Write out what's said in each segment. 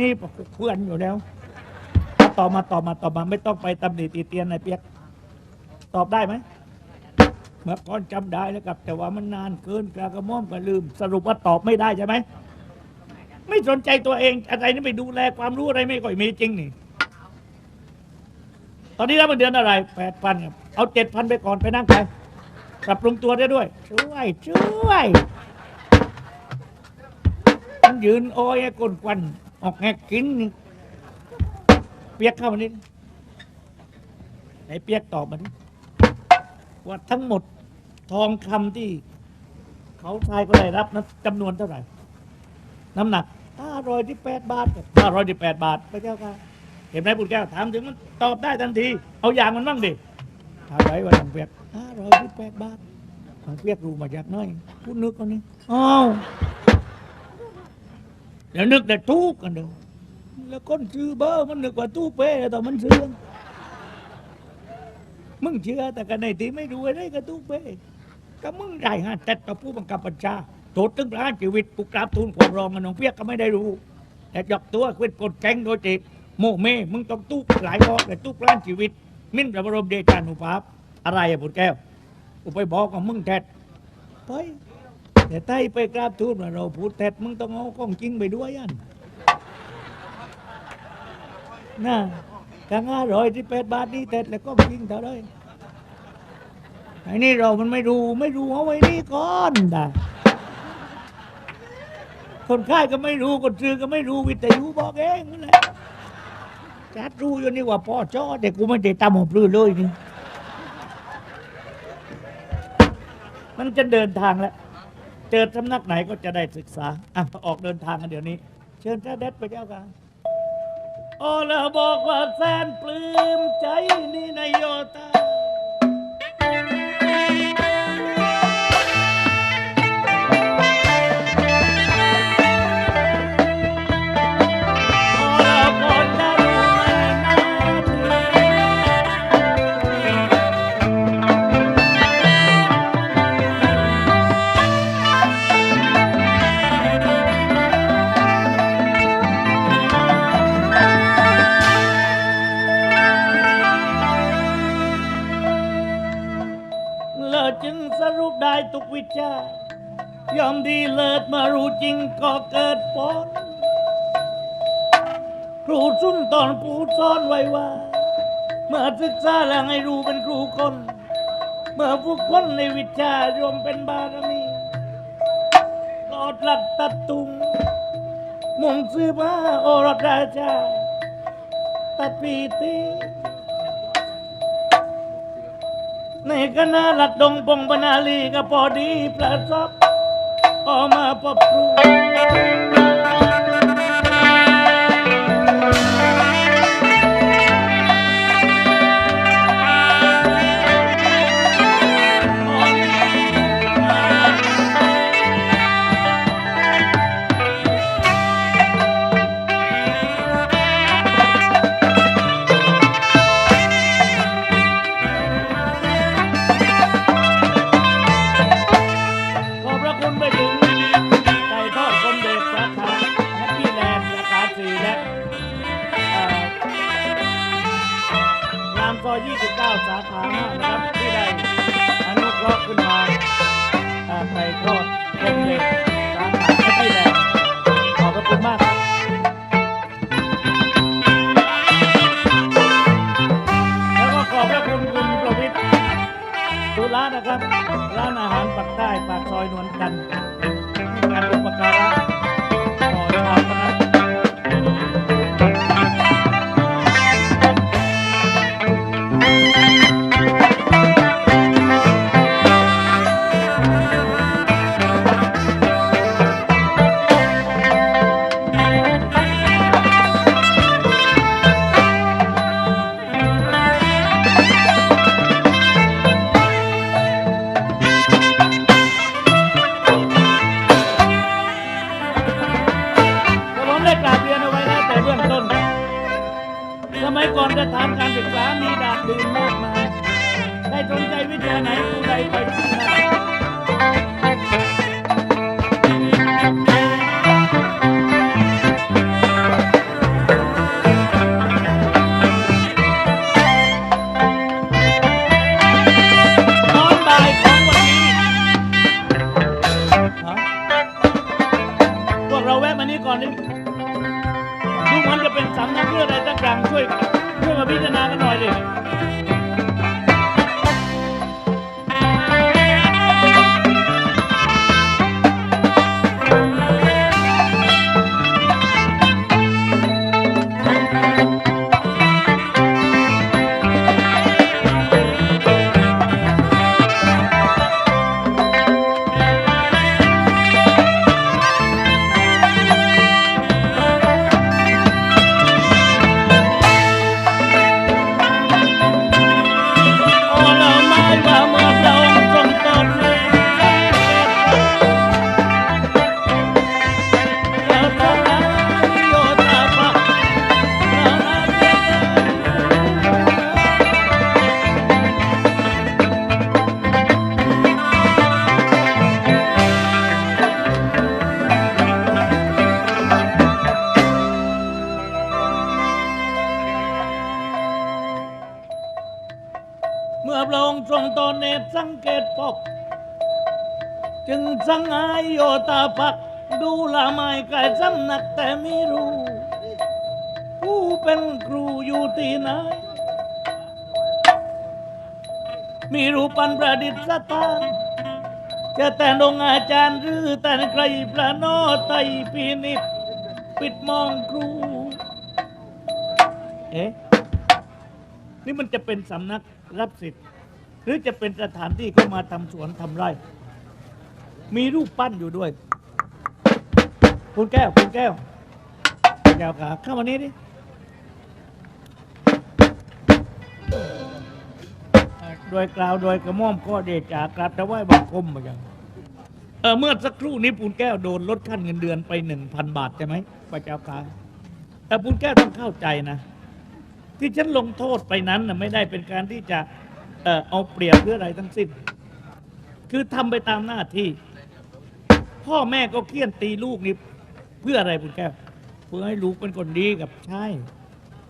นี้เพื่อนอยู่แล้วตอบมาตอบมาตอบมาไม่ต้องไปตำหนิตีเตียนนายเปียก ตอบได้ไหมเมื่อก่อนจำได้แล้วครับ แต่ว่ามันนานเกินกากระม่อมก็ลืม สรุปว่าตอบไม่ได้ใช่ไหมไม่สนใจตัวเองอะไรนี่ไม่ดูแลความรู้อะไรไม่ค่อยมีจริงนี่ ตอนนี้รับเงินเดือนอะไรแปดพันครับเอาเจ็ดพันไปก่อนไปนั่งไปปรับปรุงตัวได้ด้วย ช่วย ช่วยมันยืนโอ้ยก้นควัน ออกแงกกิน เปียกเข้ามานี่ไหนเปียกตอบมาดิว่าทั้งหมดทองคำที่ เขาชายก็ได้รับนะจำนวนเท่าไหร่ น้ำหนักห้าร้อยที่แปดบาทห้าร้อยที่แปดบาทพระเจ้าค่ะ เห็นไหมปุณแก้วถามถึงมันตอบได้ทันที เอาอย่างมันบ้างดิถามไว้ว่าน้องเปียกห้าร้อยที่แปดบาทน้องเปียกรู้มาจากไหน้อยพูดนึกกันนี่อ้าว เดี๋ยวนึกแต่ทุกกันเด้อแล้วคนซื้อเบอร์มันนึกว่าตู้เป้แต่มันซื้อมึงเชื่อแต่กันในที่ไม่รู้อะไรกับตู้เป้ก็มึงได้ฮะแต่ต่อผู้บังคับบัญชาโทษตึงร้านชีวิตกูกราบทูลความรองกับน้องเปียกก็ไม่ได้รู้ แต่หยอกตัวเว้นกดแกงโดยเจิตโมเมมึงต้องตู้หลายบอกเลยตู้ร้านชีวิต มิ้นพระบรมเดชานุภาพ อะไรอะบุตรแก้วกูไปบอกกับมึงแทดไป แต่ใต้ไปกราบทูลว่าเราพูดแทดมึงต้องเอาของจริงไปด้วยอันน่ะกางห้าร้อยที่แปดบาทนี่แทดแล้วก็จริงเท่าเลยไอ้นี่เรามันไม่รู้ไม่รู้เอาไว้นี่ก่อนด่าคนค่ายก็ไม่รู้คนซื้อก็ไม่รู้วิทยุบอกเองนั่นแหละจัดรู้อยู่นี่ว่าพ่อจ้อแต่กูไม่ได้ตามหัวปลื้อเลยนี่มันจะเดินทางแล้ว เจอสำนักไหนก็จะได้ศึกษาอะออกเดินทางกันเดี๋ยวนี้ เชิญท่าเด็ดไปเจ้าค่ะโอ้แล้วบอกว่าแสนปลื้มใจนี่นายโยตา ชายอมดีเลิศมารู้จริงก็เกิดผลครูสุนตอนปูสอนไว้ว่า เมื่อศึกษาแล้วให้รู้เป็นครูคน เมื่อผู้คนในวิชารวมเป็นบารมีกอดรัดตัดตุงมุงซื้อมาโอรสราชาตัดปีตี ในคณะหลัดดงปงบนาลีก็พอดีประสบออกมาพบครู ตสังเกตพบ จึงสังหายโยตาพัก ดูละไม้ไกลสำนักแต่ไม่รู้ ผู้เป็นครูอยู่ที่ไหนมีรูปปันประดิษฐาน จะแต่นองอาจารย์หรือแต่ใครประโนไตยพินิจปิดมองครู เอ๊ะ นี่มันจะเป็นสำนักรับสิทธิ์ รือจะเป็นสถานที่เขามาทำสวนทำไร่ มีรูปปั้นอยู่ด้วย คุณแก้ว คุณแก้ว แก้วขาเข้ามานี้ดิโดยกล่าวโดยกระม่อมก็เดชากราบถวายบังคมเหมือนกันเออเมื่อสักครู่นี้ปูนแก้วโดนลดขั้นเงินเดือนไปหนึ่งพันบาทใช่ไหมพระเจ้าค่ะแต่ปูนแก้วต้องเข้าใจนะ ที่ฉันลงโทษไปนั้นนะไม่ได้เป็นการที่จะ เอ่อเอาเปรียบหรืออะไรทั้งสิ้น คือทำไปตามหน้าที่ พ่อแม่ก็เคี่ยนตีลูกนี่เพื่ออะไรคุณแก้วเพื่อให้ลูกเป็นคนดีกับใช่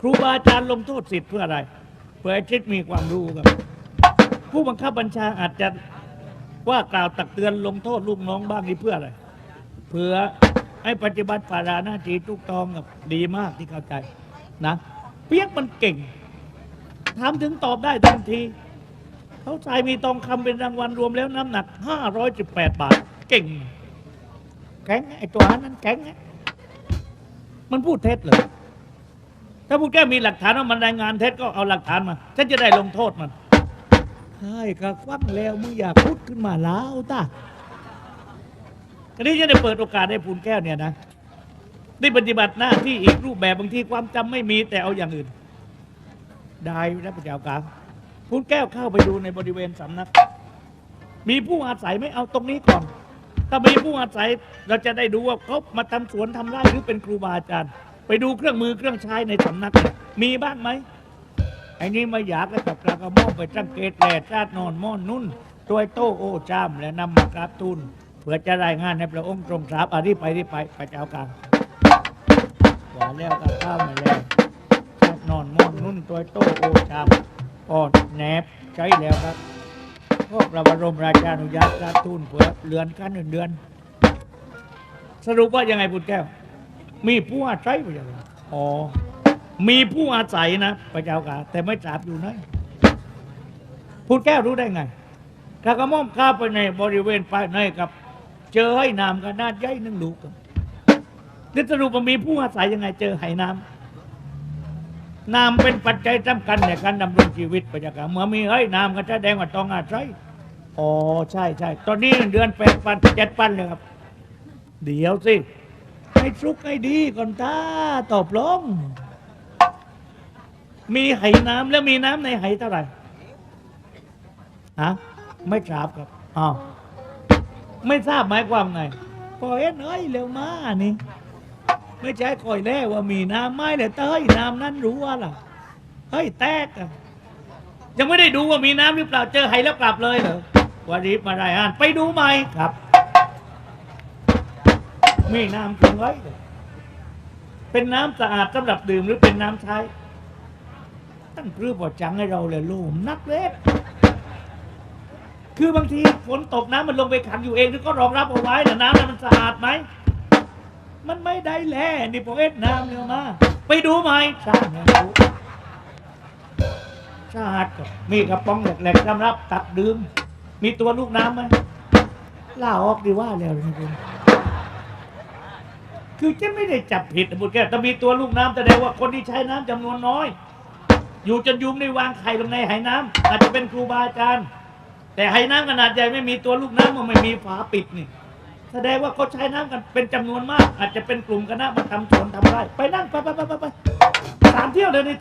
ครูบาอาจารย์ลงโทษสิทธิ์เพื่ออะไร เพื่อให้ชิดมีความรู้กับ ผู้บังคับบัญชาอาจจะว่ากล่าวตักเตือนลงโทษลูกน้องบ้างนี่เพื่ออะไร เพื่อให้ปฏิบัติภาระหน้าที่ถูกต้องกับดีมากที่เข้าใจนะ เปียกมันเก่งถามถึงตอบได้ทันที เขาใส่มีทองคำเป็นรางวัลรวมแล้วน้ำหนัก 518 บาท เก่งแข็งไอ้ตัวนั้นแข็งมันพูดเท็จเลยถ้าพูดแก้มีหลักฐานว่ามันรายงานเท็จก็เอาหลักฐานมาฉันจะได้ลงโทษมันใช่ก็ควังแล้วมึงอยากพูดขึ้นมาแล้วตาทีนี้จะได้เปิดโอกาสให้พูนแก้วเนี่ยนะได้ปฏิบัติหน้าที่อีกรูปแบบบางทีความจำไม่มีแต่เอาอย่างอื่น ได้นะพระเจ้ากลาง คุณแก้วเข้าไปดูในบริเวณสำนัก มีผู้อาศัยไหม่เอาตรงนี้ก่อน ถ้ามีผู้อาศัยเราจะได้ดูว่าเขามาทำสวนทำไร่หรือเป็นครูบาอาจารย์ ไปดูเครื่องมือเครื่องใช้ในสำนัก มีบ้างไหมไอ้นี้ม่อยากก็จับกระกระม่อมไปสังเกตแหล่ชาตินอนม่อนนุ่นตัวโต้โอจามและนำมากราบทูลเพื่อจะรายงานให้พระองค์ทรงทราบอารีบไปรีบไปพระเจ้ากลางว่าแล้วก็ข้าวมาแล้วชอบนอนม่อนนุ่นตัวโต้โอชาม ปอดแหนบใช้แล้วครับพวกพระบรมราชานุญาตราทูลเผื่อเรือนขั้นเดือน สรุปว่ายังไงพุทธแก้ว มีผู้อาศัยไปยังไงอ๋อ มีผู้อาศัยนะพระเจ้าค่ะแต่ไม่ทราบอยู่ไหนพุทธแก้วรู้ได้ไงข้ากระม่อมข้าไปในบริเวณภายในกับ เจอให้นามกันนาดใหญ่หนึ่งลูกนี่สรุปมันมีผู้อาศัยยังไงเจอไหน้ำ น้ำเป็นปัจจัยสำคัญในการดำรงชีวิตประจักษ์เมื่อมีเฮ้ยน้ำก็แสดงว่าต้องอาศัยอ๋อใช่ใช่ตอนนี้เดือนแปดปันเจ็ดปันเลยครับ เดี๋ยวสิ ให้สุกให้ดีก่อนตาตอบลง มีไหน้ำแล้วมีน้ำในไหเท่าไหร่ฮะไม่ทราบครับอ้าวไม่ทราบหมายความไงพอเอ็นเอ้ยเร็วมานี่ ไม่ใช่คอยแน่ว่ามีน้ำไหม้แต่เต้ยน้ำนั้นรู้ว่าล่ะเฮ้ยแตกอะยังไม่ได้ดูว่ามีน้ำหรือเปล่าเจอไห้แล้วกลับเลยเหรอวันนี้มาไรายงานไปดูใหม่ครับ มีน้ำถึงไว้เป็นน้ำสะอาดสำหรับดื่มหรือเป็นน้ำใช้ตั้งคือบ่จังให้เราเลยลูมนักเล็กคือบางทีฝนตกน้ำมันลงไปขังอยู่เองหรือก็รองรับเอาไว้แต่น้ำนั้นมันสะอาดไหม มันไม่ได้แลนี่พอเอ็ดน้ำเร็วมา ไปดูไหมสร้างเนี่รู้ชาติก็มีกระป๋องแหลกๆสำหรับตักดื่ม มีตัวลูกน้ำไหมล่าออกดีว่าแล้วคุณคือจะไม่ได้จับผิดนะบุญแก้วแต่มีตัวลูกน้ำแสดงว่าคนที่ใช้น้ำจำนวนน้อย อยู่จนยุงในวางไข่ลงในไหน้ำอาจจะเป็นครูบาอาจารย์ แต่ไหน้ำขนาดใหญ่ไม่มีตัวลูกน้ำมันไม่มีฝาปิดนี่ แสดงว่าเขาใช้น้ำกันเป็นจำนวนมาก อาจจะเป็นกลุ่มคณะมาทำสวนทำไร่ไปนั่งไปไปไปไปไปสามเที่ยวเดี๋ยวนี้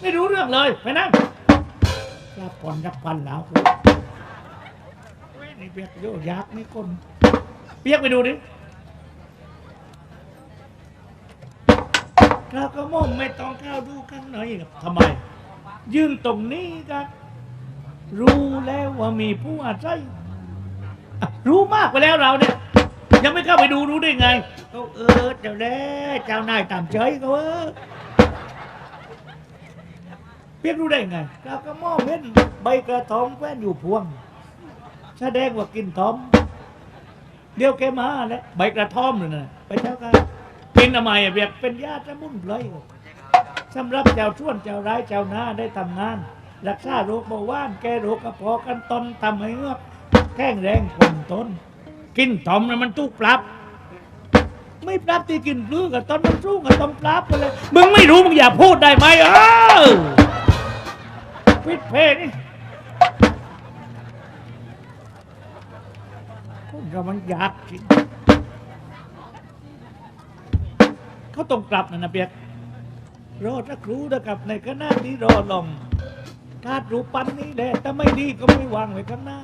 ไม่รู้เรื่องเลยไปนั่งยาก่อนยักพันแล้วเว้ยนี่เปียกโยยักษ์นี่คนเปียกไปดูดิข้าวกระหม่อมไม่ต้องเข้าดูข้างในครับทำไม ยืนตรงนี้กันรู้แล้วว่ามีผู้อาศัย รู้มากไปแล้วเราเนี่ย ยังไม่เข้าไปดูรู้ได้ไงก็เออเจ้าแน่เจ้านายตามเฉยเขาเออเปียกรู้ได้ไงเราก็มองเห็นใบกระทอมแควนอยู่พวงแสดงว่ากินทอม เดี๋ยวแกมาแล้วใบกระท่อมเลยนะไปเจ้ากันกินทำไมอะเบียกเป็นยาสมุนไพรสำหรับเจ้าช่วนเจ้าร้ายเจ้าหน้าได้ทำงาน รักษาโรคเบาหวานแก้โรคกระเพาะกันตอนทำให้เงือก แข็งแรงคงทนกินทอมนะมันตู้ปรับ ไม่ปรับที่กินปลื้อกับตอนมันสู้กับต้องปรับกันเลยมึงไม่รู้มึงอย่าพูดได้ไหมเออปิดเพลงนี่คนเรามันอยากกินเขาต้องกลับนะนะเบียกรอสักครู่นะครับในขณะนี้รอลงคาดรูปปันนี้แหละถ้าไม่ดีก็ไม่วางไว้ข้างหน้า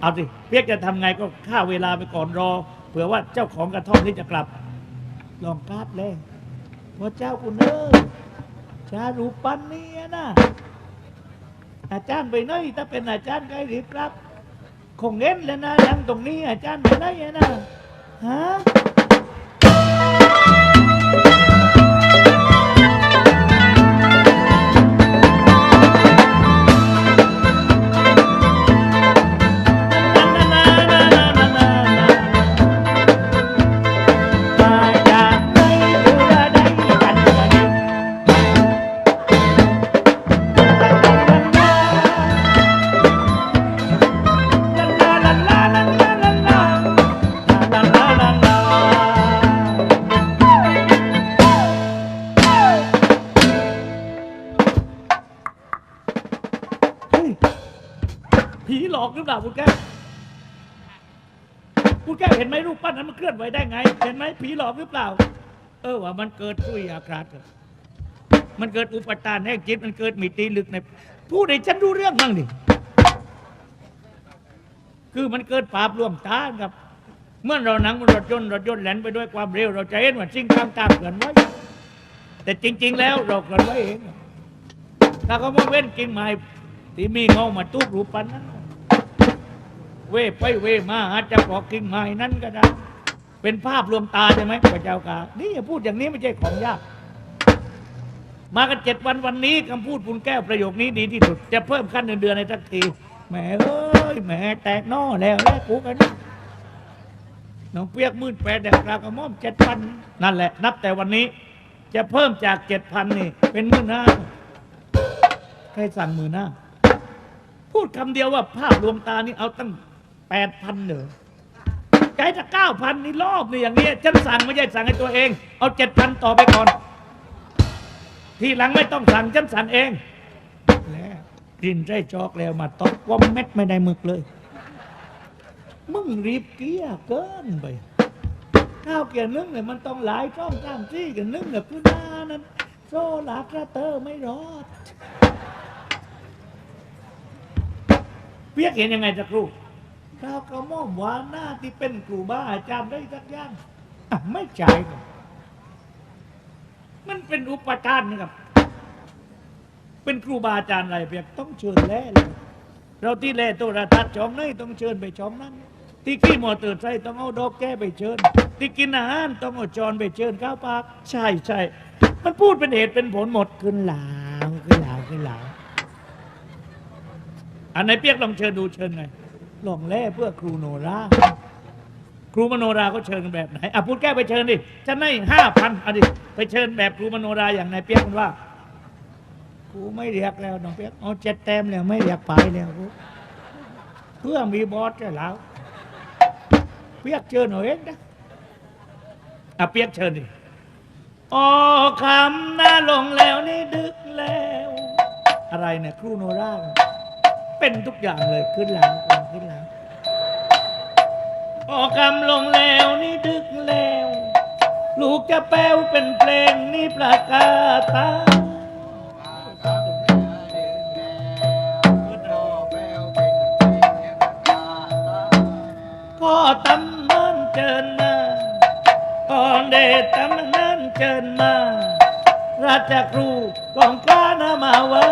เอาสิเปียกจะทำไงก็ฆ่าเวลาไปก่อนรอ เผื่อว่าเจ้าของกระท่อมนี่จะกลับ ลองกราบเลยว่าเจ้าคุณเอ้ยชารูปันนี่นะอาจารย์ไปไหนถ้าเป็นอาจารย์ก็ให้รีบกลับ คงเง้นแล้วนะยังตรงนี้อาจารย์ไปไหนอะนะฮะ ผีหลอกหรือเปล่าคุณแก้วคุณแก้วเห็นไหมรูปปั้นนั้นมันเคลื่อนไหวได้ไง เห็นไหมผีหลอกหรือเปล่า เออว่ามันเกิดสุริยากาศครับมันเกิดอุปทานแห่งจิตมันเกิดมิติลึกในพูดให้ฉันรู้เรื่องบ้างดิคือมันเกิดภาพรวมตาครับ เมื่อเราหนังบนรถยนต์รถยนต์แล่นไปด้วยความเร็ว เราจะเห็นว่าสิ่งต่างๆเกิดไว้แต่จริง ๆ แล้วเราเกิดไว้เองถ้าเขาไมาเว้นกิ่งไม้ที่มีเงามาตู้รูปปั้นนั้น เว่ไปเว่มาอาจจะปอกกิ่งไม้นั้นก็ได้ เป็นภาพลวงตาใช่ไหมพระเจ้ากานี่พูดอย่างนี้ไม่ใช่ของยาก มากันเจ็ดวันวันนี้คำพูดปุนแก้วประโยคนี้ดีที่สุด จะเพิ่มขั้นเดือนๆในทักทีแหมเอ้ยแหมแตกนอแล้วแล้วกูกันน้องเปียกมื่นแปดแดกรากระม่อมเจ็ดพันนั่นแหละ นับแต่วันนี้ จะเพิ่มจากเจ็ดพันนี่ เป็นมื่นห้าใครสั่งมื่นห้าพูดคำเดียวว่าภาพลวงตานี่เอาตั้ง แปดพันเหรอใจจะเก้าพันนี่รอบนี่อย่างเนี้ยฉันสั่งไม่ใช่สั่งให้ตัวเอง เอาเจ็ดพันต่อไปก่อน ทีหลังไม่ต้องสั่งฉันสั่งเอง แล้วกินไส้จอกแล้วมาตบว่าเม็ดไม่ได้หมึกเลย มึงรีบเกี้ยเกินไปข้าวเกียนึ่งเนี่ยมันต้องหลายช่องสามที่กันนึ่งเนี่ยคือหน้านั้นโซลากระเตอร์ไม่รอดเปียกเห็นยังไงจะครู ข้าวกระหม่อมวาหน้าที่เป็นครูบ้าอาจารย์ได้สักอย่างอะไม่ใช่ครับมันเป็นอุปทานนะครับ เป็นครูบาอาจารย์อะไรเพียงต้องเชิญแล่เลยเราที่แล่โทระทัศน์ช่องไหนต้องเชิญไปช่องนั้น ที่ขี้มอเตอร์ไซค์ต้องเอาดอกแก้ไปเชิญ ที่กินอาหารต้องเอาจอนไปเชิญข้าวปากใช่ใช่มันพูดเป็นเหตุเป็นผลหมดขึ้นหลาวขึ้นหลาวขึ้นหลาวอันไหนเปียกลองเชิญดูเชิญไง ลงแล่เพื่อครูโนราครูมโนราเขาเชิญแบบไหนอะพูดแก้ไปเชิญดิฉันให้ห้าพันอะดิไปเชิญแบบครูมโนราอย่างนายเปียกมันว่าครูไม่เรียกแล้วน้องเปียกเอาเจ็ดแต้มแล้วไม่เรียกไปแล้วครูเพื่อมีบอสแล้วเปียกเชิญเอาเองนะอะเปียกเชิญดิอ๋อคำหน้าลงแล้วนี่ดึกแล้ว อะไรเนี่ยครูโนราเป็นทุกอย่างเลยขึ้นหลังก่อน ขึ้นหลังออกคำลงแล้วนี่ดึกแล้ว ลูกจะแป้วเป็นเพลงนี่ประกาศตาก็ตำนั้นเจิญมาก่อนเดชตำนั้นเจิญมา ราชครูกองกล้านามาไว้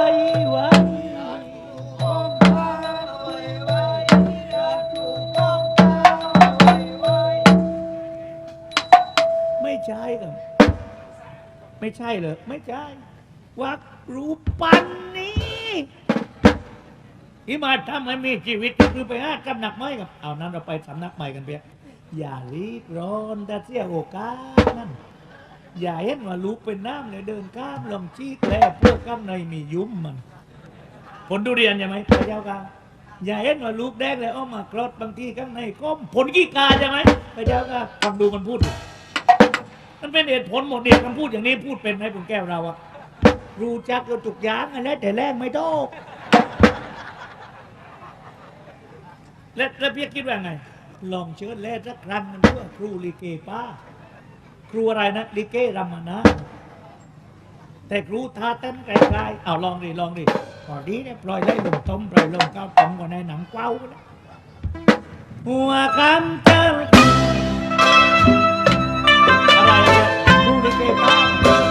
ไม่ใช่ครับ ไม่ใช่เลยไม่ใช่ วักรูปันนี้ที่มาทำให้มีชีวิตก็คือไปหาสำนักไม้กับ เอานั้นเราไปสำนักใหม่กันเพียอย่ารีบร้อนแต่เสียโอกาสนั่นอย่าเห็นว่าลูกเป็นน้ำเลยเดินข้ามลำชีแกลเพื่อข้ามในมียุ้มมันผลดูเรียนใช่ไหมพระเจ้าค่ะอย่าเห็นว่าลูกแดงเลยเอามากรดบางทีข้างในก็ผลกี้กาใช่ไหมพระเจ้าค่ะฟังดูมันพูด มันเป็นเหตุผลหมดเนี่ยคำพูดอย่างนี้พูดเป็นไหมคุณแก้วเราอะรู้จักเก็จุกยางอันนี้แต่แรกไม่โตและแล้วพี่คิดว่าไง ลองเชิญแล่สักครั้งหนึงเพื่อครูลิเกป้า ครูอะไรนะลิเกรำมานะแต่ครูทาเต้นไกลๆเอาลองดิลองดิพอดีเนี่ยปล่อยไล่ลงต้มปล่อยลงก้าวต้มกว่าในหนังเก้าหัวคำเจอ ผู้ลิ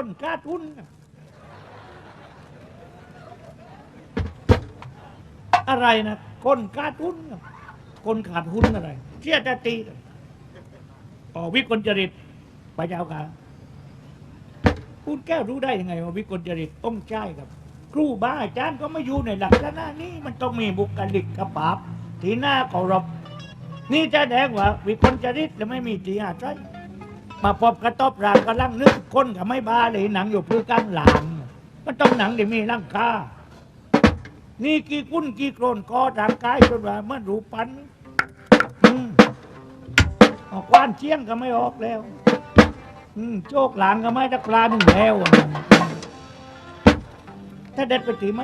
ก้นกาทุนอะไรนะก้นกาทุนคนขาดหุ้นอะไรเชี่ยจะตีอ๋อวิกลจริตพระเจ้าค่ะคุณแก้วรู้ได้ยังไงว่าวิกลจริตต้องใช่ครับ ครูบาอาจารย์ก็ไม่อยู่ในหลักษณะนี้มันต้องมีบุคลิกกระปาบ ที่หน้าเคารพนี่จะแดงว่าวิกลจริตแล้วไม่มีตีอาใจ มาพบกระตบรางกำลังนึกคนกับไม่บ้าเลยหนังอยู่พื้นกลางหลัง มันต้องหนังที่มีร่างคานี่กี่กุ้นกี่โกรนคอทางกายจนว่าเมื่อรูปันอือกว่านเชียงก็ไม่ออกแล้ว อืมโจกหลังก็ไม่ตะกลาหนึ่งแล้วถ้าเด็ดไปตีไหม